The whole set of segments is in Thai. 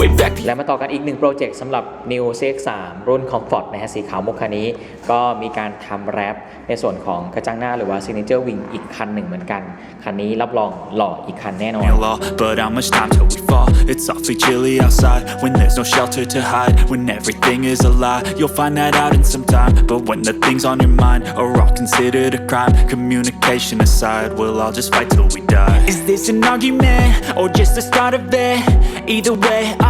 Way back และมาต่อกันอีกหนึ่งโปรเจกต์สำหรับ New CX3 รุ่น Comfort นะฮะสีขาวมุกคันนี้ ก็มีการทำแรปในส่วนของกระจังหน้าหรือว่า Signature Wing อีกคันหนึ่งเหมือนกัน คันนี้รับรองหล่ออีกคันแน่นอน You'll all, but how much time till we fall? It's awfully chilly outside when there's no shelter to hide. When everything is a lie, you'll find that out in some time. But when the things on your mind are all considered a crime, communication aside, we'll all just fight till we die. Is this an argument or just the start of it? Either way, I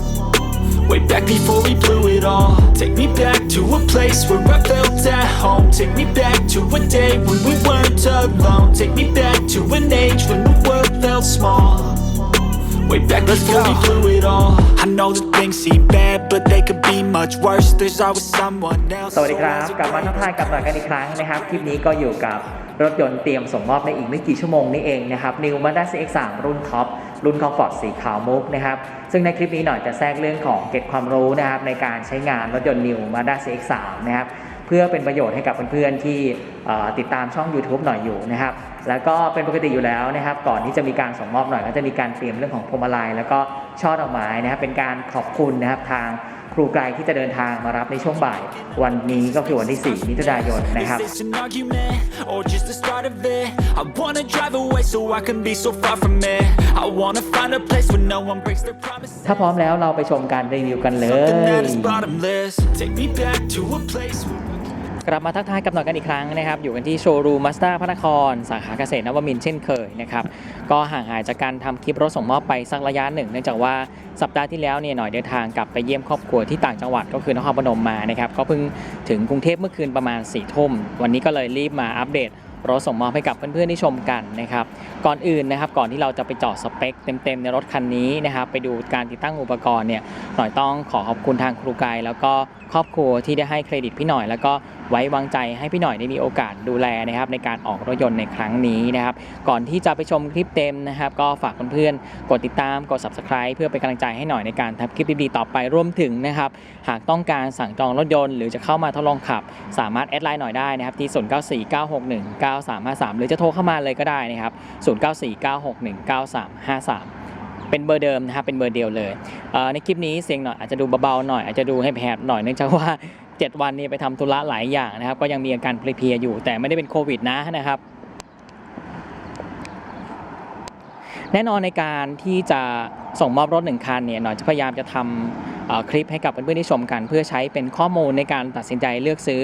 Way back before we blew it all. Take me back to a place where I felt at home. Take me back to a day when we weren't alone. Take me back to an age when the world felt small. Way back before we blew it all. I know that things seem bad, but they could be much worse. There's always someone else. สวัสดีครับ กลับมาทักทายกับหน่อยกันอีกครั้งนะครับ คลิปนี้ก็อยู่กับ รถยนต์เตรียมส่งมอบในอีกไม่กี่ชั่วโมงนี่เองนะครับ New Mazda CX-3 รุ่นท็อปรุ่น Comfort สีขาวมุกนะครับ ซึ่งในคลิปนี้หน่อยจะแทรกเรื่องของเกร็ดความรู้นะครับในการใช้งานรถยนต์ New Mazda CX-3 นะครับเพื่อเป็นประโยชน์ให้กับเพื่อนๆที่ติดตามช่อง YouTube หน่อยอยู่นะครับแล้วก็เป็นปกติอยู่แล้วนะครับ ก่อนที่จะมีการส่งมอบหน่อยก็จะมีการเตรียมเรื่องของพวงมาลัยแล้วก็ช่อดอกไม้นะครับเป็นการขอบคุณนะครับทาง ครูไกลที่จะเดินทางมารับในช่วงบ่าย วันนี้ก็คือวันที่ 4 มิถุนายนนะครับ Is this an argument or just the start of it? I wanna drive away so I can be so far from it. I wanna find a place where no one breaks their promises. ถ้าพร้อมแล้วเราไปชมการรีวิวกันเล Something that ย กลับมาทักทายกับหน่อยกันอีกครั้งนะครับ อยู่กันที่โชว์รูมมาสด้าพระนคร สาขาเกษตรนวมินทร์เช่นเคยนะครับ ก็ห่างหายจากการทำคลิปรถส่งมอบไปสักระยะหนึ่ง เนื่องจากว่าสัปดาห์ที่แล้วเนี่ยหน่อยเดินทางกลับไปเยี่ยมครอบครัวที่ต่างจังหวัดก็คือนครพนมมานะครับ ก็เพิ่งถึงกรุงเทพเมื่อคืนประมาณ4ี่ทุ่ม วันนี้ก็เลยรีบมาอัปเดตรถส่งมอบให้กับเพื่อนๆที่ชมกันนะครับ ก่อนอื่นนะครับ ก่อนที่เราจะไปเจาะสเปคเต็มๆในรถคันนี้นะครับ ไปดูการติดตั้งอุปกรณ์เนี่ย หน่อยต้องขอขอบคุณทางครูกายแล้วก็ครอบครัวที่ได้ให้เครดิตพี่หน่อย แล้วก็ ไว้วางใจให้พี่หน่อยได้มีโอกาสดูแลนะครับในการออกรถยนต์ในครั้งนี้นะครับ ก่อนที่จะไปชมคลิปเต็มนะครับ ก็ฝากเพื่อนๆกดติดตามกด subscribe เพื่อเป็นกำลังใจให้หน่อยในการทำคลิปดีๆต่อไปรวมถึงนะครับ หากต้องการสั่งจองรถยนต์หรือจะเข้ามาทดลองขับ สามารถแอดไลน์หน่อยได้นะครับที่ 0949619353 หรือจะโทรเข้ามาเลยก็ได้นะครับ0949619353เป็นเบอร์เดิมนะครับเป็นเบอร์เดียวเลย ในคลิปนี้เสียงหน่อยอาจจะดูเบาๆหน่อยอาจจะดูให้แผบๆหน่อยเนื่องจากว่า 7 วันนี้ไปทำธุระหลายอย่างนะครับ ก็ยังมีอาการเพลียๆอยู่ แต่ไม่ได้เป็นโควิดนะนะครับ แน่นอนในการที่จะส่งมอบรถหนึ่งคันเนี่ยหน่อยจะพยายามจะทำเอ่อคลิปให้กับเพื่อนๆที่ชมกัน เพื่อใช้เป็นข้อมูลในการตัดสินใจเลือกซื้อ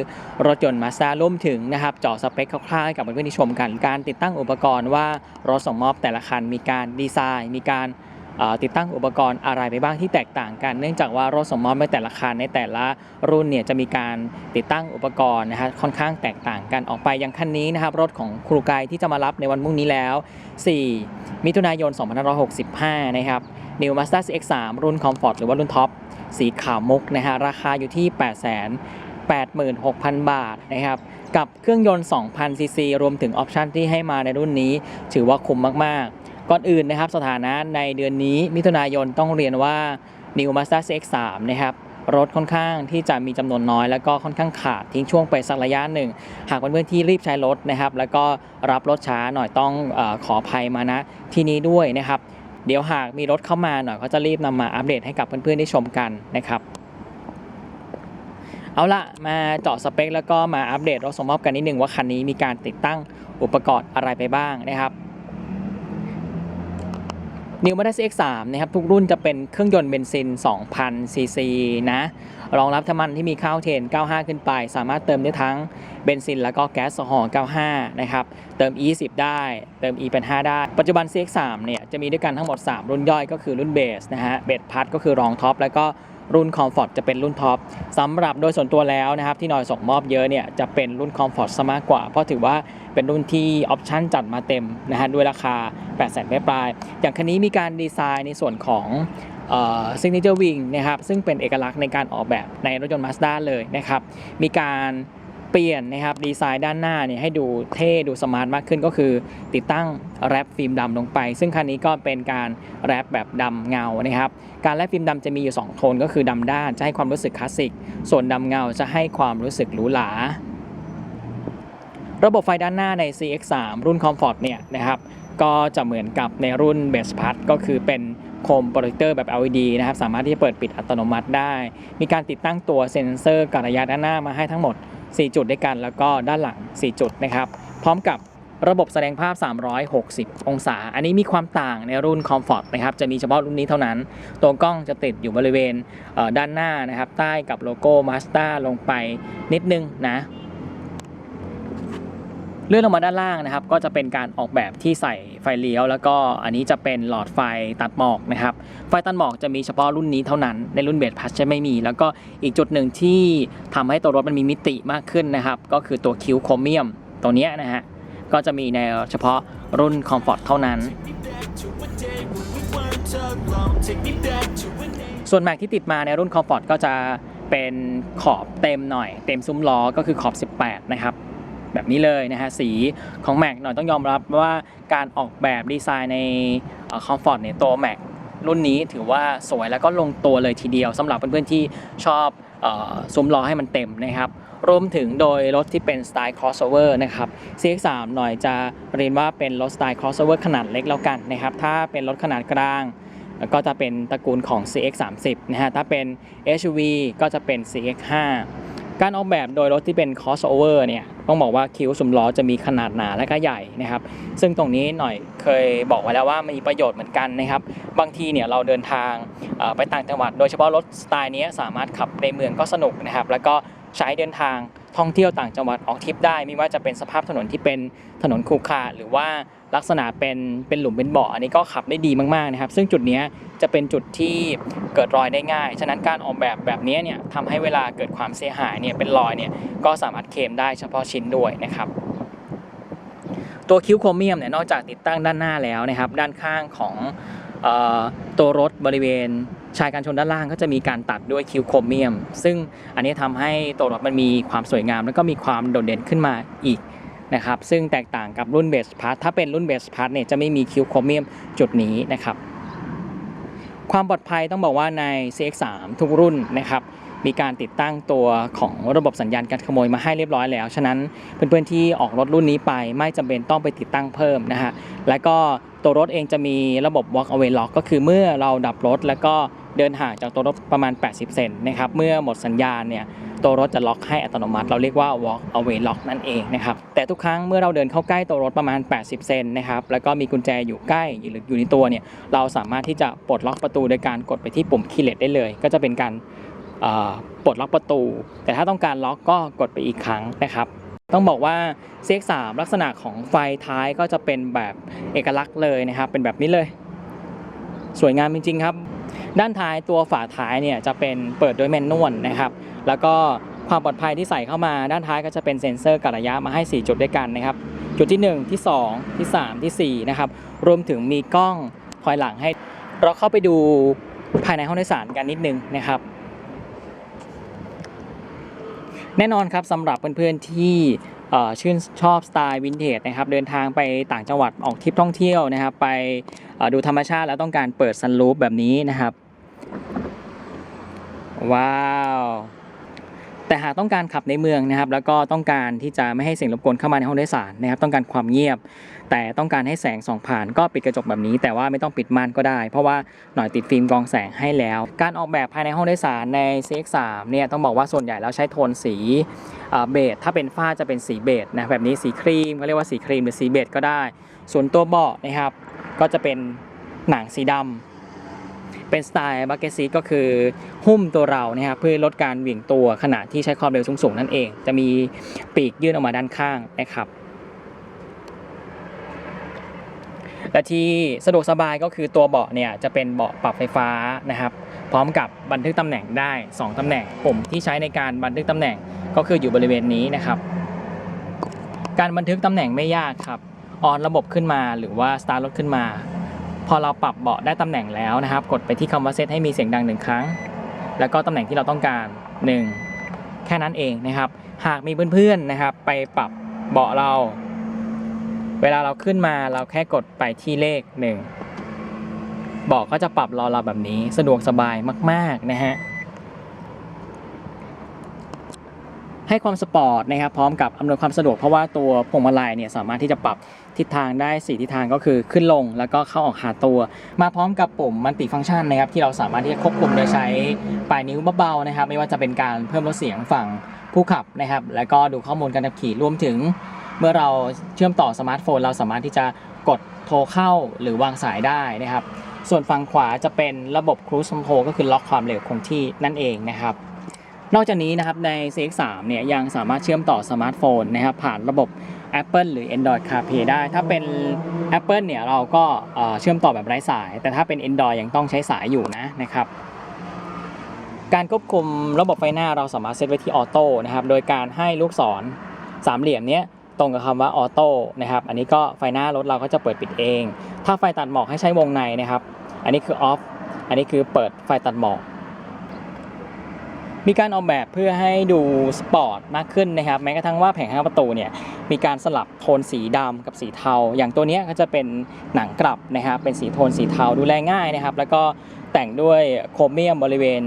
รถยนต์มาสด้ารวมถึงนะครับเจาะสเปคคร่าวๆให้กับเพื่อนๆที่ชมกัน การติดตั้งอุปกรณ์ว่ารถส่งมอบแต่ละคันมีการดีไซน์ มีการ ติดตั้งอุปกรณ์อะไรไปบ้างที่แตกต่างกัน เนื่องจากว่ารถส่งมอบในแต่ละคันในแต่ละรุ่นเนี่ยจะมีการติดตั้งอุปกรณ์นะฮะค่อนข้างแตกต่างกันออกไปอย่างคันนี้นะครับรถของครูกายที่จะมารับในวันพรุ่งนี้แล้ว 4 มิถุนายน 2565 นะครับ New Mazda CX-3 รุ่น Comfort หรือว่ารุ่นท็อปสีขาวมุกนะฮะราคาอยู่ที่886,000 บาทนะครับกับเครื่องยนต์ 2,000ซีซีรวมถึงออปชันที่ให้มาในรุ่นนี้ ถือว่าคุ้มมาก ก่อนอื่นนะครับสถานะในเดือนนี้มิถุนายนต้องเรียนว่า New Mazda CX-3 นะครับรถค่อนข้างที่จะมีจำนวนน้อย แล้วก็ค่อนข้างขาดทิ้งช่วงไปสักระยะหนึ่ง หากเพื่อนๆที่รีบใช้รถนะครับ แล้วก็รับรถช้าหน่อยต้องอขออภัยมานะที่นี้ด้วยนะครับ เดี๋ยวหากมีรถเข้ามาหน่อยก็จะรีบนำมาอัปเดตให้กับเพื่อนๆได้ชมกันนะครับ เอาละมาเจาะสเปค แล้วก็มาอัปเดตรถส่งมอบกันนิดนึงว่าคันนี้มีการติดตั้งอุปกรณ์อะไรไปบ้างนะครับ New m a t a CX-3 นะครับทุกรุ่นจะเป็นเครื่องยนต์เบนซิน 2,000 ซีซีนะ รองรับน้ำมันที่มีข้าวเทน 95 ขึ้นไป สามารถเติมได้ทั้งเบนซิน แล้วก็แก๊สโซฮอล์95 นะครับ เติม E10 ได้ เติม E เป็น5ได้ ปัจจุบัน CX-3 เนี่ยจะมีด้วยกันทั้งหมด 3 รุ่นย่อยก็คือรุ่นเบสนะฮะ เบสพัทก็คือรองท็อปแล้วก็ รุ่นคอมฟอร์ตจะเป็นรุ่นท็อปสำหรับโดยส่วนตัวแล้วนะครับที่นอยส่งมอบเยอะเนี่ยจะเป็นรุ่นคอมฟอร์ตซะมากกว่า เพราะถือว่าเป็นรุ่นที่ออปชั่นจัดมาเต็มนะฮะด้วยราคา 8 0 0 0 0ปลายอย่างคันนี้มีการดีไซน์ในส่วนของซิงเกิลวิงนะครับซึ่งเป็นเอกลักษณ์ในการออกแบบในรถยนต์มาสด้าเลยนะครับมีการ เปลี่ยนนะครับดีไซน์ด้านหน้าเนี่ยให้ดูเท่ดูสมาร์ทมากขึ้นก็คือ ติดตั้งแรปฟิล์มดำลงไป ซึ่งคันนี้ก็เป็นการแรปแบบดำเงานะครับการแรปฟิล์มดำจะมีอยู่ 2 โทนก็คือดำด้านจะให้ความรู้สึกคลาสสิก ส่วนดำเงาจะให้ความรู้สึกหรูหราระบบไฟด้านหน้าใน CX3 รุ่น Comfort เนี่ยนะครับก็จะเหมือนกับในรุ่น Best p a t ก็คือเป็นโคมโปรเจคเตอร์แบบ LED นะครับ สามารถที่จะเปิดปิดอัตโนมัติได้ มีการติดตั้งตัวเซ็นเซอร์กระยะด้านหน้ามาให้ทั้งหมด 4 จุดด้วยกัน แล้วก็ด้านหลัง 4 จุดนะครับ พร้อมกับระบบแสดงภาพ 360 องศา อันนี้มีความต่างในรุ่น Comfort นะครับ จะมีเฉพาะรุ่นนี้เท่านั้น ตัวกล้องจะติดอยู่บริเวณด้านหน้านะครับ ใต้กับโลโก้ Mazda ลงไปนิดนึงนะ เลื่อนลงมาด้านล่างนะครับ ก็จะเป็นการออกแบบที่ใส่ไฟเลี้ยว แล้วก็อันนี้จะเป็นหลอดไฟตัดหมอกนะครับ ไฟตัดหมอกจะมีเฉพาะรุ่นนี้เท่านั้น ในรุ่นเบสพัชจะไม่มี แล้วก็อีกจุดหนึ่งที่ทำให้ตัวรถมันมีมิติมากขึ้นนะครับ ก็คือตัวคิ้วโครเมียมตัวเนี้ยนะฮะ ก็จะมีในเฉพาะรุ่น Comfort เท่านั้นส่วนแม็กที่ติดมาในรุ่น Comfort ก็จะเป็นขอบเต็มหน่อย เต็มซุ้มล้อก็คือขอบ 18 นะครับ แบบนี้เลยนะฮะสีของแม็กหน่อยต้องยอมรับว่าการออกแบบดีไซน์ในคอมฟอร์ตเนี่ยตัวแม็กรุ่นนี้ถือว่าสวยแล้วก็ลงตัวเลยทีเดียวสำหรับเพื่อนๆที่ชอบอซุ้มล้อให้มันเต็มนะครับรวมถึงโดยรถที่เป็นสไตล์ crossover นะครับ CX3 หน่อยจะเรียนว่าเป็นรถสไตล์ crossover ขนาดเล็กแล้วกันนะครับ ถ้าเป็นรถขนาดกลาง ก็จะเป็นตระกูลของ CX30 นะฮะ ถ้าเป็น SUV ก็จะเป็น CX5 การออกแบบโดยรถที่เป็น crossover เนี่ยต้องบอกว่าคิ้วซุ้มล้อจะมีขนาดหนาและก็ใหญ่นะครับ ซึ่งตรงนี้หน่อยเคยบอกไว้แล้วว่ามีประโยชน์เหมือนกันนะครับ บางทีเนี่ยเราเดินทางไปต่างจังหวัด โดยเฉพาะรถสไตล์นี้สามารถขับในเมืองก็สนุกนะครับ แล้วก็ใช้เดินทางท่องเที่ยวต่างจังหวัดออกทริปได้ไม่ว่าจะเป็นสภาพถนนที่เป็นถนนคูคาหรือว่า ลักษณะเป็นเป็นหลุมเป็นบ่ออันนี้ก็ขับได้ดีมากๆนะครับ ซึ่งจุดนี้จะเป็นจุดที่เกิดรอยได้ง่าย ฉะนั้นการออกแบบแบบนี้เนี่ยทำให้เวลาเกิดความเสียหายเนี่ยเป็นรอยเนี่ยก็สามารถเคลมได้เฉพาะชิ้นด้วยนะครับตัวคิ้วโครเมียมเนี่ยนอกจากติดตั้งด้านหน้าแล้วนะครับ ด้านข้างของออตัวรถบริเวณชายการชนด้านล่างก็จะมีการตัดด้วยคิ้วโครเมียม ซึ่งอันนี้ทำให้ตัวรถมันมีความสวยงาม แล้วก็มีความโดดเด่นขึ้นมาอีก นะครับซึ่งแตกต่างกับรุ่นเบสพาร์ทถ้าเป็นรุ่นเบสพาร์ทเนี่ยจะไม่มีคิวโครเมียมจุดนี้นะครับความปลอดภัยต้องบอกว่าใน CX3 ทุกรุ่นนะครับมีการติดตั้งตัวของระบบสัญญาณการขโมยมาให้เรียบร้อยแล้ว ฉะนั้นเพื่อนๆที่ออกรถรุ่นนี้ไปไม่จำเป็นต้องไปติดตั้งเพิ่มนะฮะและก็ตัวรถเองจะมีระบบ walk away lock ก็คือเมื่อเราดับรถแล้วก็ เดินห่างจากตัวรถประมาณ 80 เซนนะครับเมื่อหมดสัญญาณเนี่ยตัวรถจะล็อกให้อัตโนมัติ เราเรียกว่า walk away lock นั่นเองนะครับแต่ทุกครั้งเมื่อเราเดินเข้าใกล้ตัวรถประมาณ 80 เซนนะครับแล้วก็มีกุญแจอยู่ใกล้หรืออยู่ในตัวเนี่ยเราสามารถที่จะปลดล็อกประตูโดยการกดไปที่ปุ่มคีย์เลสได้เลย ก็จะเป็นการปลดล็อกประตู แต่ถ้าต้องการล็อกก็กดไปอีกครั้งนะครับต้องบอกว่า CX3 ลักษณะของไฟท้ายก็จะเป็นแบบเอกลักษณ์เลยนะครับ เป็นแบบนี้เลย สวยงามจริง ๆ ครับ ด้านท้ายตัวฝาท้ายเนี่ยจะเป็นเปิดด้วยแมนนวลนะครับ แล้วก็ความปลอดภัยที่ใส่เข้ามาด้านท้ายก็จะเป็นเซ็นเซอร์กะระยะมาให้ 4 จุดด้วยกันนะครับ จุดที่ 1 ที่ 2 ที่ 3ทีสี่ 4 นะครับ รวมถึงมีกล้องถอยหลังให้ เราเข้าไปดูภายในห้องโดยสารกันนิดนึงนะครับ แน่นอนครับสำหรับเพื่อนๆที่เอ่ ชื่นชอบสไตล์วินเทจนะครับเดินทางไปต่างจังหวัดออกทริปท่องเที่ยวนะครับ ไปดูธรรมชาติแล้วต้องการเปิดซันรูฟแบบนี้นะครับ ว้าว แต่หากต้องการขับในเมืองนะครับ แล้วก็ต้องการที่จะไม่ให้เสียงรบกวนเข้ามาในห้องโดยสารนะครับ ต้องการความเงียบ แต่ต้องการให้แสงส่องผ่านก็ปิดกระจกแบบนี้ แต่ว่าไม่ต้องปิดม่านก็ได้ เพราะว่าหน่อยติดฟิล์มกรองแสงให้แล้ว การออกแบบภายในห้องโดยสารใน CX3 เนี่ยต้องบอกว่าส่วนใหญ่แล้วใช้โทนสีเบจถ้าเป็นฝ้าจะเป็นสีเบจนะแบบนี้สีครีมเขาเรียกว่าสีครีมหรือสีเบจก็ได้ ส่วนตัวเบาะนะครับก็จะเป็นหนังสีดำ เป็นสไตล์บักเก็ตซีก็คือหุ้มตัวเรานะครับเพื่อลดการเหวี่ยงตัวขณะที่ใช้ความเร็วสูงๆนั่นเอง จะมีปีกยื่นออกมาด้านข้างนะครับและที่สะดวกสบายก็คือตัวเบาะเนี่ยจะเป็นเบาะปรับไฟฟ้านะครับ พร้อมกับบันทึกตำแหน่งได้ 2ตำแหน่งปุ่มที่ใช้ในการบันทึกตำแหน่งก็คืออยู่บริเวณนี้นะครับ การบันทึกตำแหน่งไม่ยากครับออนระบบขึ้นมาหรือว่าสตาร์ทรถขึ้นมา พอเราปรับเบาะได้ตำแหน่งแล้วนะครับ กดไปที่คำว่าเซตให้มีเสียงดังหนึ่งครั้ง แล้วก็ตำแหน่งที่เราต้องการ 1 แค่นั้นเองนะครับ หากมีเพื่อนๆนะครับ ไปปรับเบาะเรา เวลาเราขึ้นมาเราแค่กดไปที่เลข1บอกก็จะปรับรอเราแบบนี้สะดวกสบายมาก ๆนะฮะให้ความสปอร์ตนะครับพร้อมกับอำนวยความสะดวกเพราะว่าตัวพวงมาลัยเนี่ยสามารถที่จะปรับ ทิศทางได้ 4 ทิศทางก็คือขึ้นลงแล้วก็เข้าออกหาตัว มาพร้อมกับปุ่มมัลติฟังก์ชันนะครับที่เราสามารถที่จะควบคุมโดยใช้ปลายนิ้วเบาๆนะครับ ไม่ว่าจะเป็นการเพิ่มลดเสียงฝั่งผู้ขับนะครับ แล้วก็ดูข้อมูลการขับขี่รวมถึง เมื่อเราเชื่อมต่อสมาร์ทโฟน เราสามารถที่จะกดโทรเข้าหรือวางสายได้นะครับ ส่วนฝั่งขวาจะเป็นระบบ Cruise Control ก็คือล็อกความเร็วคงที่นั่นเองนะครับนอกจากนี้นะครับใน CX3 เนี่ยยังสามารถเชื่อมต่อสมาร์ทโฟนนะครับผ่านระบบ Apple หรือ Android CarPlay ได้ ถ้าเป็น Apple เนี่ยเราก็เชื่อมต่อแบบไร้สาย แต่ถ้าเป็น Android ยังต้องใช้สายอยู่นะนะครับการควบคุมระบบไฟหน้าเราสามารถเซตไว้ที่ออโต้นะครับ โดยการให้ลูกศรสามเหลี่ยมเนี้ยตรงกับคำว่าออโต้นะครับ อันนี้ก็ไฟหน้ารถเราก็จะเปิดปิดเอง ถ้าไฟตัดหมอกให้ใช้วงในนะครับ อันนี้คือออฟ อันนี้คือเปิดไฟตัดหมอก มีการออกแบบเพื่อให้ดูสปอร์ตมากขึ้นนะครับ แม้กระทั่งว่าแผงข้าประตูเนี่ยมีการสลับโทนสีดำกับสีเทา อย่างตัวนี้ก็จะเป็นหนังกลับนะครับเป็นสีโทนสีเทาดูแลง่ายนะครับ แล้วก็แต่งด้วยโครเมียมบริเวณ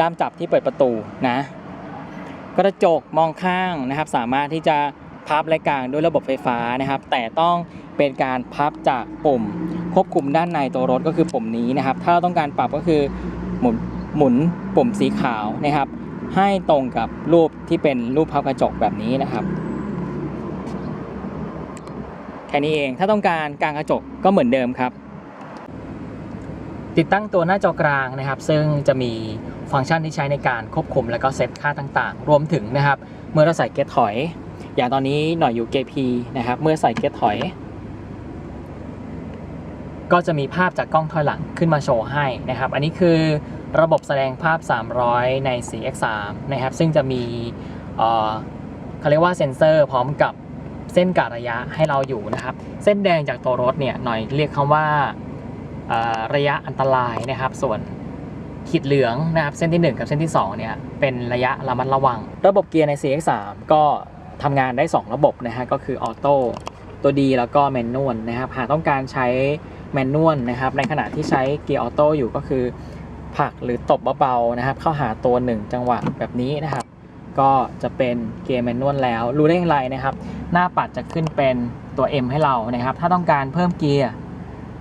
ด้ามจับที่เปิดประตูนะกระจกมองข้างนะครับ สามารถที่จะพับและกลางด้วยระบบไฟฟ้านะครับ แต่ต้องเป็นการพับจากปุ่ม ควบคุมด้านในตัวรถก็คือปุ่มนี้นะครับ ถ้าเราต้องการปรับก็คือหมุนหมุนปุ่มสีขาวนะครับ ให้ตรงกับรูปที่เป็นรูปพับกระจกแบบนี้นะครับ แค่นี้เองถ้าต้องการกางกระจกก็เหมือนเดิมครับ ติดตั้งตัวหน้าจอกลางนะครับ ซึ่งจะมีฟังก์ชันที่ใช้ในการควบคุมและก็เซตค่าต่างๆ รวมถึงนะครับ เมื่อเราใส่เกียร์ถอย อย่างตอนนี้หน่อยอยู่เกียร์ P นะครับ เมื่อใส่เกียร์ถอย ก็จะมีภาพจากกล้องถอยหลังขึ้นมาโชว์ให้นะครับ อันนี้คือ ระบบแสดงภาพ 300 ใน 4x3 นะครับ ซึ่งจะมีเขาเรียกว่าเซ็นเซอร์พร้อมกับเส้นกะระยะให้เราอยู่นะครับ เส้นแดงจากตัวรถเนี่ยหน่อยเรียกคำว่าระยะอันตรายนะครับ ส่วนขีดเหลืองนะครับเส้นที่ 1 กับเส้นที่2เนี่ยเป็นระยะระมัดระวัง ระบบเกียร์ใน CX3 ก็ทำงานได้ 2 ระบบนะฮะก็คือออโต้ตัวดีแล้วก็แมนนวลนะครับหากต้องการใช้แมนนวลนะครับในขณะที่ใช้เกียร์ออโต้อยู่ก็คือ ผักหรือตบเบาๆนะครับ เข้าหาตัว 1 จังหวะแบบนี้นะครับ ก็จะเป็นเกียร์แมนนวลแล้ว รู้ได้อย่างไรนะครับ หน้าปัดจะขึ้นเป็นตัว M ให้เรานะครับ ถ้าต้องการเพิ่มเกียร์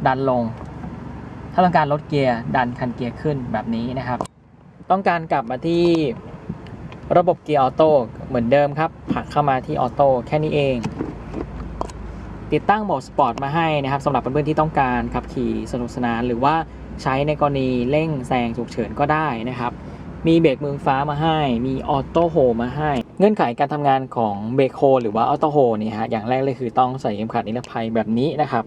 ดันลง ถ้าต้องการลดเกียร์ดันคันเกียร์ขึ้นแบบนี้นะครับ ต้องการกลับมาที่ระบบเกียร์ออโต้เหมือนเดิมครับผักเข้ามาที่ออโต้แค่นี้เอง ติดตั้งโหมดสปอร์ตมาให้นะครับสำหรับเพื่อนๆที่ต้องการขับขี่สนุกสนานหรือว่า ใช้ในกรณีเร่งแซงฉุกเฉินก็ได้นะครับ มีเบรกมือฟ้ามาให้ มีออโต้โฮมาให้ เงื่อนไขการทำงานของเบรกโฮหรือว่าออโต้โฮนี่ฮะ อย่างแรกเลยคือต้องใส่เข็มขัดนิรภัยแบบนี้นะครับ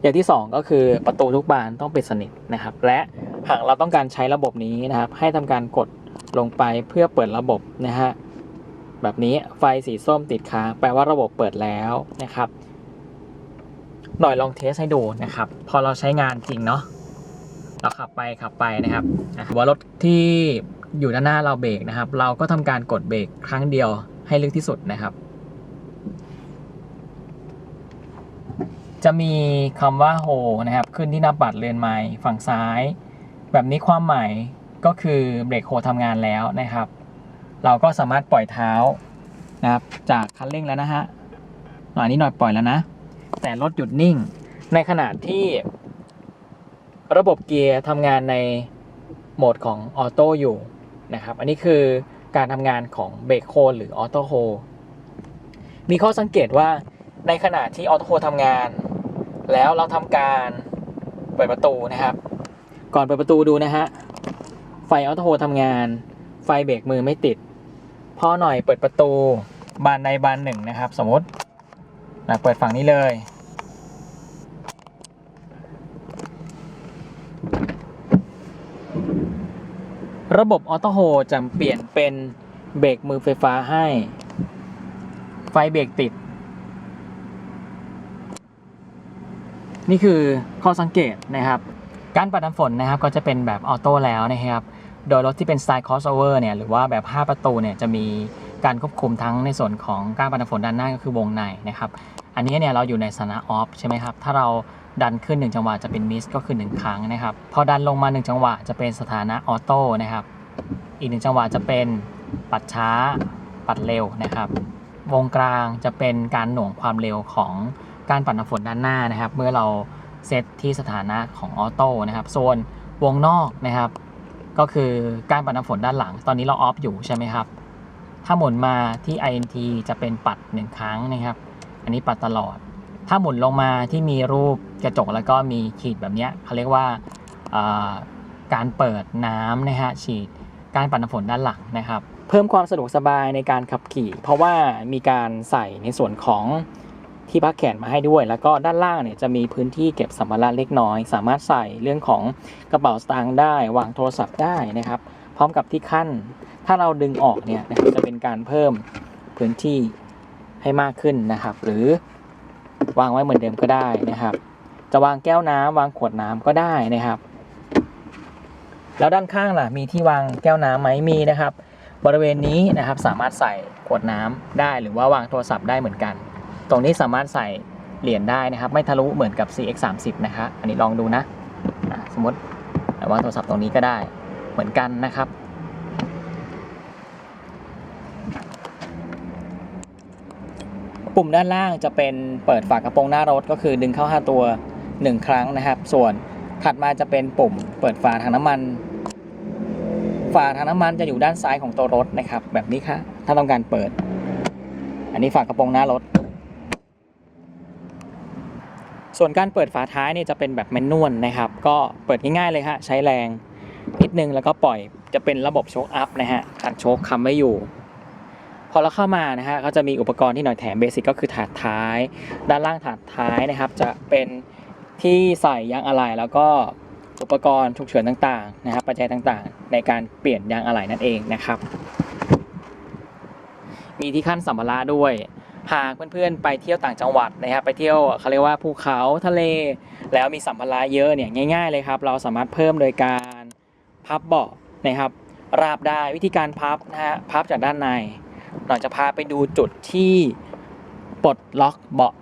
อย่างที่ 2 ก็คือประตูทุกบานต้องปิดสนิทนะครับ และหากเราต้องการใช้ระบบนี้นะครับ ให้ทำการกดลงไปเพื่อเปิดระบบนะฮะ แบบนี้ไฟสีส้มติดค้างแปลว่าระบบเปิดแล้วนะครับหน่อยลองเทสให้ดูนะครับ พอเราใช้งานจริงเนาะ เราขับไปขับไปนะครับว่ารถที่อยู่ด้านหน้าเราเบรกนะครับ เราก็ทำการกดเบรกครั้งเดียวให้ลึกที่สุดนะครับ จะมีคำว่าโฮนะครับ ขึ้นที่หน้าปัดเลนไม้ฝั่งซ้าย แบบนี้ความหมายก็คือเบรกโฮทำงานแล้วนะครับ เราก็สามารถปล่อยเท้านะครับ จากคันเร่งแล้วนะฮะหน่อยนี้หน่อยปล่อยแล้วนะ แต่รถหยุดนิ่ง ในขณะที่ ระบบเกียร์ทำงานในโหมดของออโต้อยู่นะครับ อันนี้คือการทำงานของเบรกโฮหรือออโต้โฮมีข้อสังเกตว่าในขณะที่ออโต้โฮทำงาน แล้วเราทำการเปิดประตูนะครับ ก่อนเปิดประตูดูนะฮะไฟออโต้โฮทำงาน ไฟเบรกมือไม่ติด พอหน่อยเปิดประตูบานใดบานหนึ่งนะครับ สมมตินะเปิดฝั่งนี้เลย ระบบออโต้โฮจะเปลี่ยนเป็นเบรกมือไฟฟ้าให้ ไฟเบรกติด นี่คือข้อสังเกตนะครับ การปัดน้ำฝนนะครับก็จะเป็นแบบออโต้แล้วนะครับ โดยรถที่เป็นสไตล์ crossover เนี่ยหรือว่าแบบ 5 ประตูเนี่ยจะมีการควบคุมทั้งในส่วนของการปัดน้ำฝนด้านหน้าก็คือวงในนะครับ อันนี้เนี่ยเราอยู่ในสถานะออฟใช่ไหมครับ ถ้าเราดันขึ้น 1 จังหวะจะเป็นมิสก็คือ 1 ครั้งนะครับ พอดันลงมา 1 จังหวะจะเป็นสถานะออโต้นะครับ อีกหนึ่งจังหวะจะเป็นปัดช้าปัดเร็วนะครับ วงกลางจะเป็นการหน่วงความเร็วของการปัดน้ำฝนด้านหน้านะครับ เมื่อเราเซตที่สถานะของออโต้นะครับส่วนวงนอกนะครับ ก็คือการปัดน้ำฝนด้านหลัง ตอนนี้เราออฟอยู่ใช่ไหมครับ ถ้าหมุนมาที่ INT จะเป็นปัด 1 ครั้งนะครับ อันนี้ปัดตลอด ถ้าหมุนลงมาที่มีรูปกระจกแล้วก็มีขีดแบบนี้เขาเรียกว่าการเปิดน้ำนะฮะฉีดการปัดน้ำฝนด้านหลังนะครับ เพิ่มความสะดวกสบายในการขับขี่ เพราะว่ามีการใส่ในส่วนของที่พักแขนมาให้ด้วย แล้วก็ด้านล่างเนี่ยจะมีพื้นที่เก็บสัมภาระเล็กน้อย สามารถใส่เรื่องของกระเป๋าสตางค์ได้ วางโทรศัพท์ได้นะครับ พร้อมกับที่ขั้น ถ้าเราดึงออกเนี่ยจะเป็นการเพิ่มพื้นที่ ให้มากขึ้นนะครับ หรือวางไว้เหมือนเดิมก็ได้นะครับ จะวางแก้วน้ำวางขวดน้ำก็ได้นะครับ แล้วด้านข้างล่ะมีที่วางแก้วน้ำไหมมีนะครับ บริเวณนี้นะครับสามารถใส่ขวดน้ำได้หรือว่าวางโทรศัพท์ได้เหมือนกัน ตรงนี้สามารถใส่เหรียญได้นะครับ ไม่ทะลุเหมือนกับ CX30 นะคะอันนี้ลองดูนะอะสมมติวางโทรศัพท์ตรงนี้ก็ได้เหมือนกันนะครับ ปุ่มด้านล่างจะเป็นเปิดฝากระโปรงหน้ารถก็คือดึงเข้า 5 ตัว 1 ครั้งนะครับ ส่วนถัดมาจะเป็นปุ่มเปิดฝาถังน้ำมัน ฝาถังน้ำมันจะอยู่ด้านซ้ายของตัวรถนะครับ แบบนี้ค่ะถ้าต้องการเปิด อันนี้ฝากระโปรงหน้ารถ ส่วนการเปิดฝาท้ายเนี่ยจะเป็นแบบแมนนวลนะครับ ก็เปิดง่ายๆเลยฮะใช้แรงนิดนึงแล้วก็ปล่อยจะเป็นระบบโชคอัพนะฮะขันโชคค้ำไว้อยู่ พอเราเข้ามานะฮะก็จะมีอุปกรณ์ที่หน่อยแถมเบสิกก็คือถาดท้าย ด้านล่างถาดท้ายนะครับ จะเป็นที่ใส่ยางอะไหล่แล้วก็อุปกรณ์ฉุกเฉินต่างๆนะครับ ปัจจัยต่างๆ ในการเปลี่ยนยางอะไหล่นั่นเองนะครับ มีที่ขั้นสัมภาระด้วยหากเพื่อนๆไปเที่ยวต่างจังหวัดนะครับ ไปเที่ยวเขาเรียกว่าภูเขาทะเล แล้วมีสัมภาระเยอะเนี่ยง่าย ๆ เลยครับ เราสามารถเพิ่มโดยการพับเบาะนะครับ ราบได้วิธีการพับนะฮะพับจากด้านใน เราจะพาไปดูจุดที่ปลดล็อกเบาะ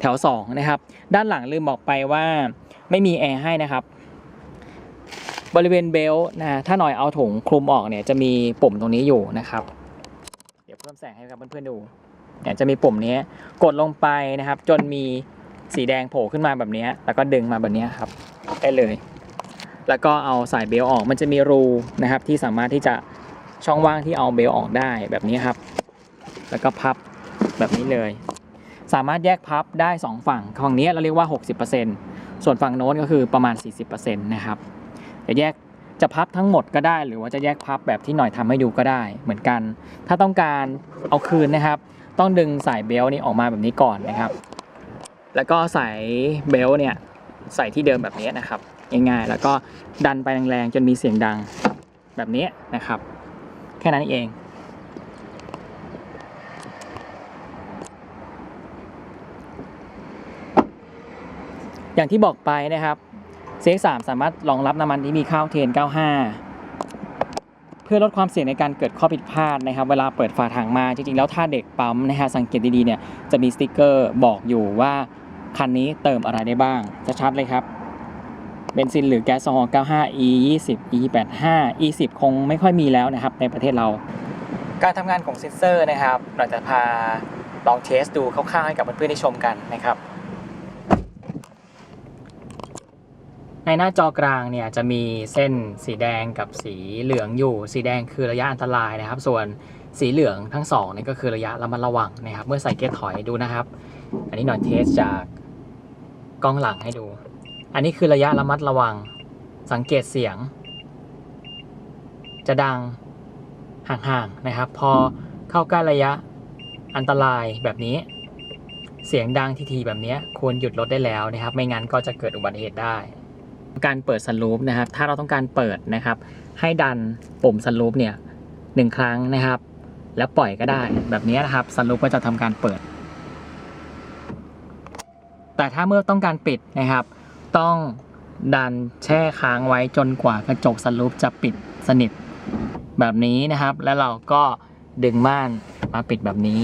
แถว 2 นะครับ ด้านหลังลืมบอกไปว่าไม่มีแอร์ให้นะครับ บริเวณเบล์นะถ้าหน่อยเอาถุงคลุมออกเนี่ยจะมีปุ่มตรงนี้อยู่นะครับ เดี๋ยวเพิ่มแสงให้กับเพื่อนๆดูเนี่ยจะมีปุ่มนี้กดลงไปนะครับ จนมีสีแดงโผล่ขึ้นมาแบบนี้แล้วก็ดึงมาแบบนี้ครับได้เลย แล้วก็เอาสายเบล์ออกมันจะมีรูนะครับที่สามารถที่จะ ช่องว่างที่เอาเบลต์ออกได้แบบนี้ครับ แล้วก็พับแบบนี้เลย สามารถแยกพับได้ 2 ฝั่งฝั่งนี้เราเรียกว่า 60%ส่วนฝั่งโน้นก็คือประมาณ 40%นะครับจะแยกจะพับทั้งหมดก็ได้ หรือว่าจะแยกพับแบบที่หน่อยทำให้ดูก็ได้ เหมือนกัน ถ้าต้องการเอาคืนนะครับ ต้องดึงสายเบลต์นี้ออกมาแบบนี้ก่อนนะครับ แล้วก็สายเบลต์เนี่ยใส่ที่เดิมแบบนี้นะครับง่ายๆแล้วก็ดันไปแรงๆจนมีเสียงดังแบบนี้นะครับ ค่นั้นเอง อย่างที่บอกไปนะครับ CX3 สามารถรองรับน้ำมันที่มีข้าวเทน 95 เพื่อลดความเสี่ยงในการเกิดข้อผิดพลาดนะครับ เวลาเปิดฝาถังมาจริงๆ แล้วถ้าเด็กปั๊มนะฮะสังเกตดีๆเนี่ยจะมีสติกเกอร์บอกอยู่ว่าคันนี้เติมอะไรได้บ้างจะชัดเลยครับ เบนซินหรือแก๊สโซฮอล์95 E 20 E 85 E 10คงไม่ค่อยมีแล้วนะครับในประเทศเรา การทำงานของเซนเซอร์นะครับ เราจะพาลองเทสดูคร่าวๆให้กับเพื่อนๆได้ชมกันนะครับ ในหน้าจอกลางเนี่ยจะมีเส้นสีแดงกับสีเหลืองอยู่ สีแดงคือระยะอันตรายนะครับ ส่วนสีเหลืองทั้งสองนี่ก็คือระยะระมัดระวังนะครับ เมื่อใส่เกียร์ถอยดูนะครับ อันนี้หน่อยเทสจากกล้องหลังให้ดู อันนี้คือระยะระมัดระวัง สังเกตเสียง จะดังห่างๆนะครับ พอเข้าใกล้ระยะอันตรายแบบนี้ เสียงดังทีๆแบบนี้ควรหยุดรถได้แล้วนะครับ ไม่งั้นก็จะเกิดอุบัติเหตุได้ การเปิดสลูปนะครับ ถ้าเราต้องการเปิดนะครับ ให้ดันปุ่มสลูปเนี่ยหนึ่งครั้งนะครับ แล้วปล่อยก็ได้แบบนี้นะครับสลูปก็จะทำการเปิด แต่ถ้าเมื่อต้องการปิดนะครับ ต้องดันแช่ค้างไว้จนกว่ากระจกสลูปจะปิดสนิทแบบนี้นะครับ แล้วเราก็ดึงม่านมาปิดแบบนี้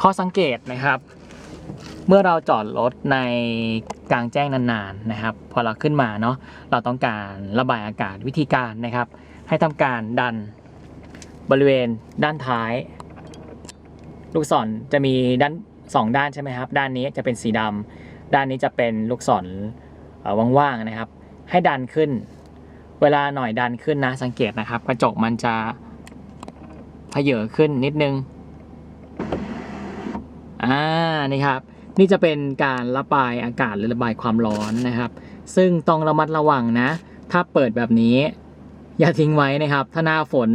ข้อสังเกตนะครับ เมื่อเราจอดรถในกลางแจ้งนานๆนะครับ พอเราขึ้นมาเนาะเราต้องการระบายอากาศวิธีการนะครับ ให้ทำการดันบริเวณด้านท้าย ลูกศรจะมีด้านสองด้านใช่ไหมครับ ด้านนี้จะเป็นสีดำด้านนี้จะเป็นลูกศร ว่างๆนะครับ ให้ดันขึ้น เวลาหน่อยดันขึ้นนะสังเกตนะครับ กระจกมันจะเพเยอขึ้นนิดนึงอ่านี่ครับ นี่จะเป็นการระบายอากาศหรือระบายความร้อนนะครับ ซึ่งต้องระมัดระวังนะ ถ้าเปิดแบบนี้ อย่าทิ้งไว้นะครับ ถ้าหน้าฝน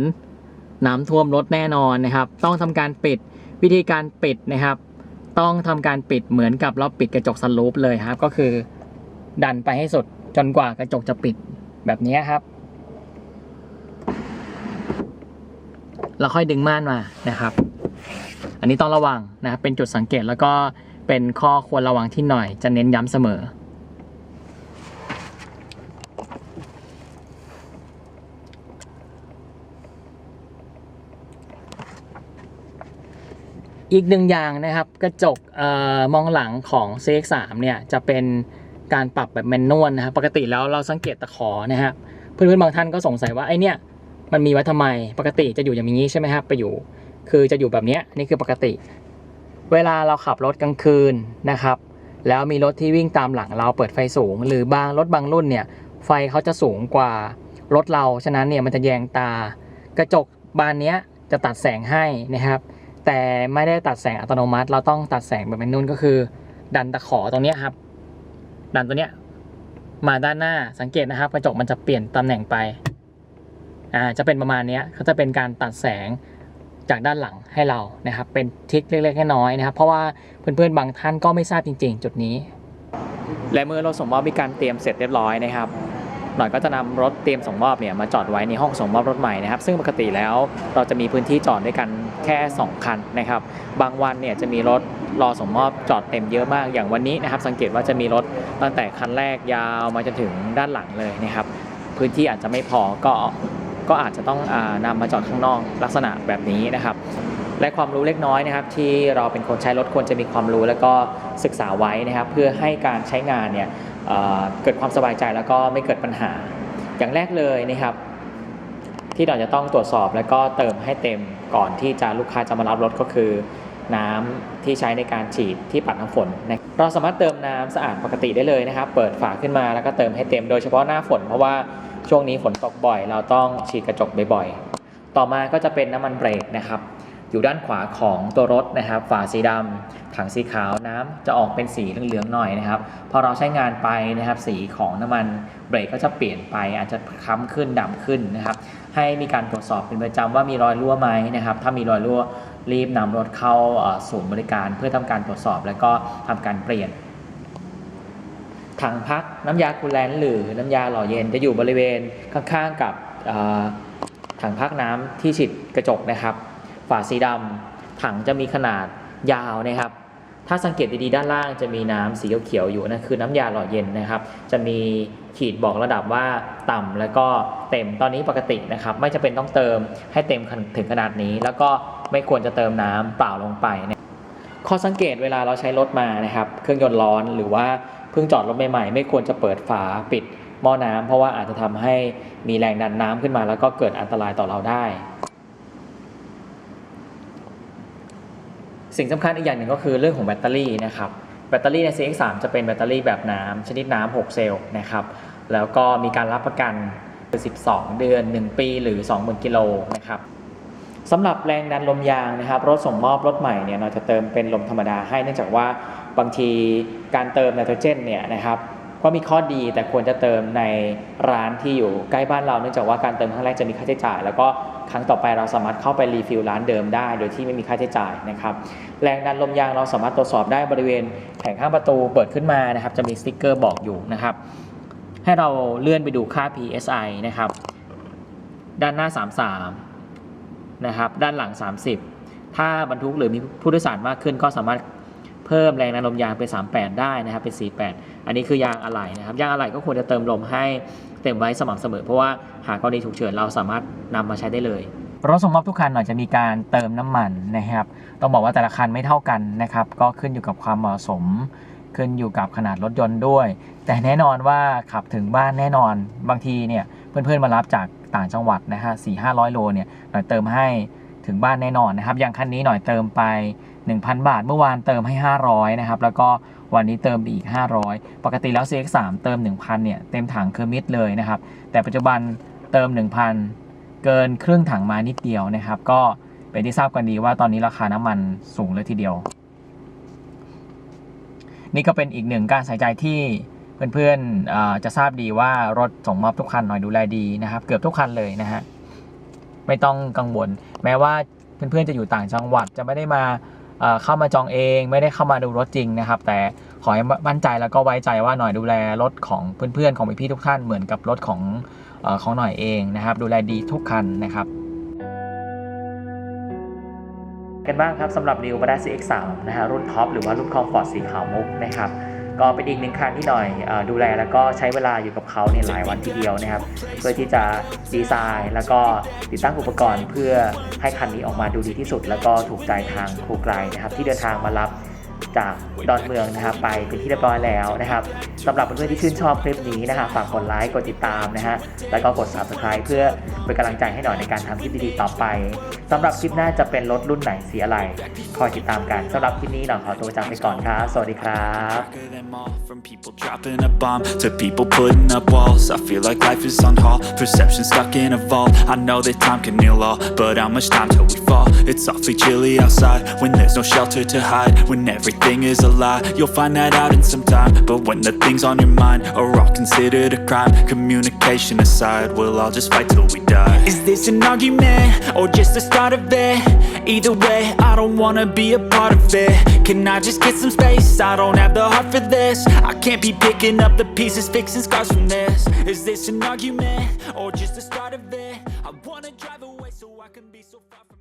น้ำท่วมรถแน่นอนนะครับ ต้องทำการปิดวิธีการปิดนะครับ ต้องทำการปิดเหมือนกับเราปิดกระจกสลูปเลยครับ ก็คือ ดันไปให้สุดจนกว่ากระจกจะปิดแบบนี้ครับ แล้วค่อยดึงม่านมานะครับ อันนี้ต้องระวังนะครับเป็นจุดสังเกตแล้วก็เป็นข้อควรระวังที่หน่อยจะเน้นย้ำเสมออีกหนึ่งอย่างนะครับกระจกออมองหลังของ CX3 เนี่ยจะเป็น การปรับแบบแมนนวลนะครับปกติแล้วเราสังเกตตะขอนะครับเพื่อนๆบางท่านก็สงสัยว่าไอเนี่ยมันมีไว้ทำไมปกติจะอยู่อย่างนี้ใช่ไหมครับไปอยู่ คือจะอยู่แบบนี้นี่คือปกติ เวลาเราขับรถกลางคืนนะครับ แล้วมีรถที่วิ่งตามหลังเราเปิดไฟสูง หรือบางรถบางรุ่นเนี่ยไฟเขาจะสูงกว่ารถเราฉะนั้นเนี่ยมันจะแยงตา กระจกบานเนี้ยจะตัดแสงให้นะครับ แต่ไม่ได้ตัดแสงอัตโนมัติ เราต้องตัดแสงแบบแมนนวลก็คือ ดันตะขอตรงนี้ครับ ดันตัวเนี้ยมาด้านหน้าสังเกตนะครับ กระจกมันจะเปลี่ยนตำแหน่งไปอ่าจะเป็นประมาณเนี้ยเขาจะเป็นการตัดแสงจากด้านหลังให้เรานะครับ เป็นทริคเล็กๆน้อยๆนะครับ เพราะว่าเพื่อนๆบางท่านก็ไม่ทราบจริง ๆ จุดนี้ และเมื่อรถส่งมอบมีการเตรียมเสร็จเรียบร้อยนะครับ หน่อยก็จะนำรถเตรียมส่งมอบเนี่ยมาจอดไว้ในห้องส่งมอบรถใหม่นะครับ ซึ่งปกติแล้วเราจะมีพื้นที่จอดด้วยกันแค่ 2 คันนะครับ บางวันเนี่ยจะมีรถรอส่งมอบจอดเต็มเยอะมากอย่างวันนี้นะครับ สังเกตว่าจะมีรถตั้งแต่คันแรกยาวมาจนถึงด้านหลังเลยนะครับ พื้นที่อาจจะไม่พอก็ก็อาจจะต้องอนำมาจอดข้างนอกลักษณะแบบนี้นะครับและความรู้เล็กน้อยนะครับที่เราเป็นคนใช้รถควรจะมีความรู้ แล้วก็ศึกษาไว้นะครับ เพื่อให้การใช้งานเนี่ย เกิดความสบายใจแล้วก็ไม่เกิดปัญหา อย่างแรกเลยนะครับที่เราจะต้องตรวจสอบแล้วก็เติมให้เต็มก่อนที่จะลูกค้าจะมารับรถก็คือ น้ำที่ใช้ในการฉีดที่ปัดน้ำฝน เราสามารถเติมน้ำสะอาดปกติได้เลยนะครับ เปิดฝาขึ้นมาแล้วก็เติมให้เต็มโดยเฉพาะหน้าฝน เพราะว่าช่วงนี้ฝนตกบ่อย เราต้องฉีดกระจกบ่อยๆต่อมาก็จะเป็นน้ำมันเบรกนะครับ อยู่ด้านขวาของตัวรถนะครับ ฝาสีดำถังสีขาวน้ำจะออกเป็นสีเหลืองๆหน่อยนะครับ พอเราใช้งานไปนะครับ สีของน้ำมันเบรกก็จะเปลี่ยนไป อาจจะค้ำขึ้นดำขึ้นนะครับ ให้มีการตรวจสอบเป็นประจำว่ามีรอยรั่วไหมนะครับ ถ้ามีรอยรั่วรีบนำรถเข้าศูนย์บริการเพื่อทำการตรวจสอบ แล้วก็ทำการเปลี่ยนถังพักน้ำยาคูลแลนต์หรือน้ำยาหล่อเย็นจะอยู่บริเวณข้างๆกับถังพักน้ำที่ฉีดกระจกนะครับ ฝาสีดำถังจะมีขนาดยาวนะครับ ถ้าสังเกตดีๆด้านล่างจะมีน้ำสีเขียวๆอยู่นั่นคือน้ำยาหล่อเย็นนะครับ จะมีขีดบอกระดับว่าต่ำแล้วก็เต็มตอนนี้ปกตินะครับ ไม่จำเป็นต้องเติมให้เต็มถึงขนาดนี้ แล้วก็ไม่ควรจะเติมน้ำเปล่าลงไปนะข้อสังเกตเวลาเราใช้รถมานะครับ เครื่องยนต์ร้อนหรือว่าเพิ่งจอดรถใหม่ๆ ไม่ควรจะเปิดฝาปิดหม้อน้ำเพราะว่าอาจจะทำให้มีแรงดันน้ำขึ้นมา แล้วก็เกิดอันตรายต่อเราได้ สิ่งสำคัญอีกอย่างหนึ่งก็คือเรื่องของแบตเตอรี่นะครับแบตเตอรี่ใน CX3 จะเป็นแบตเตอรี่แบบน้ำชนิดน้ำ6เซลล์นะครับแล้วก็มีการรับประกันคือ 12 เดือน 1 ปีหรือ 20,000กิโลนะครับสำหรับแรงดันลมยางนะครับรถส่งมอบรถใหม่เนี่ยเราจะเติมเป็นลมธรรมดาให้เนื่องจากว่าบางทีการเติมไนโตรเจนเนี่ยนะครับ ก็มีข้อดีแต่ควรจะเติมในร้านที่อยู่ใกล้บ้านเราเนื่องจากว่าการเติมครั้งแรกจะมีค่าใช้จ่าย แล้วก็ครั้งต่อไปเราสามารถเข้าไปรีฟิลร้านเดิมได้ โดยที่ไม่มีค่าใช้จ่ายนะครับแรงดันลมยางเราสามารถตรวจสอบได้บริเวณแผงข้างประตูเปิดขึ้นมานะครับจะมีสติ๊กเกอร์บอกอยู่นะครับให้เราเลื่อนไปดูค่า PSI นะครับ ด้านหน้า 33 นะครับ ด้านหลัง 30 ถ้าบรรทุกหรือมีผู้โดยสารมากขึ้นก็สามารถ เพิ่มแรงดันลมยางเป็น 38 ได้นะครับเป็น 48 อันนี้คือยางอะไหล่นะครับยางอะไหล่ก็ควรจะเติมลมให้เต็มไว้สม่ำเสมอ เพราะว่าหากกรณีฉุกเฉินเราสามารถนำมาใช้ได้เลยรถส่งมอบทุกคันหน่อยจะมีการเติมน้ำมันนะครับต้องบอกว่าแต่ละคันไม่เท่ากันนะครับก็ขึ้นอยู่กับความเหมาะสม ขึ้นอยู่กับขนาดรถยนต์ด้วย แต่แน่นอนว่าขับถึงบ้านแน่นอนบางทีเนี่ยเพื่อนๆมารับจากต่างจังหวัดนะฮะสี่ห้าร้อยโลเนี่ยหน่อยเติมให้ถึงบ้านแน่นอนนะครับอย่างคันนี้หน่อยเติมไป 1,000 บาท เมื่อวานเติมให้ 500 นะครับ แล้วก็วันนี้เติมอีก 500 ปกติแล้ว CX3 เติม 1,000 เนี่ย เต็มถังคือมิดเลยนะครับ แต่ปัจจุบันเติม 1,000 เกินครึ่งถังมานิดเดียวนะครับ ก็เป็นที่ทราบกันดีว่าตอนนี้ราคาน้ำมันสูงเลยทีเดียว นี่ก็เป็นอีกหนึ่งการใส่ใจที่เพื่อนๆจะทราบดีว่ารถส่งมอบทุกคันหน่อยดูแลดีนะครับ เกือบทุกคันเลยนะฮะไม่ต้องกังวล แม้ว่าเพื่อนๆจะอยู่ต่างจังหวัดจะไม่ได้มา เข้ามาจองเองไม่ได้เข้ามาดูรถจริงนะครับ แต่ขอให้มั่นใจแล้วก็ไว้ใจว่าหน่อยดูแลรถของเพื่อนๆของพี่ๆทุกท่านเหมือนกับรถของอของหน่อยเองนะครับ ดูแลดีทุกคันนะครับกันบ้างครับสำหรับ New Mazda CX-3 นะฮะรุ่นท็อปหรือว่ารุ่นคอมฟอร์ตสีขาวมุกนะครับ ก็เป็นอีกหนึ่งคันที่หน่อยดูแลแล้วก็ใช้เวลาอยู่กับเขาในหลายวันทีเดียวนะครับ เพื่อที่จะดีไซน์แล้วก็ติดตั้งอุปกรณ์เพื่อให้คันนี้ออกมาดูดีที่สุด แล้วก็ถูกใจทางครูไกลนะครับที่เดินทางมารับ จากดอนเมืองนะครับไปเป็นที่เรียบร้อยแล้วนะครับสำหรับเพื่อนๆที่ชื่นชอบคลิปนี้นะฮะฝากกดไลค์กดติดตามนะฮะแล้วก็กด subscribe เพื่อเป็นกำลังใจให้หน่อยในการทำคลิปดีๆต่อไปสำหรับคลิปหน้าจะเป็นรถรุ่นไหนสีอะไรคอยติดตามกันสำหรับคลิปนี้หน่อยขอตัวจากไปก่อนครับสวัสดีครับ From people dropping a bomb to people putting up walls. I feel like life is on hold, perception stuck in a vault. I know that time can heal all, but how much time till we fall? It's awfully chilly outside when there's no shelter to hide. When everything is a lie, you'll find that out in some time. But when the things on your mind are all considered a crime, communication aside, we'll all just fight till we die. Is this an argument or just the start of it? Either way, I don't wanna be a part of it. Can I just get some space? I don't have the heart for this. I can't be picking up the pieces, fixing scars from this. Is this an argument or just the start of it? I wanna drive away so I can be so far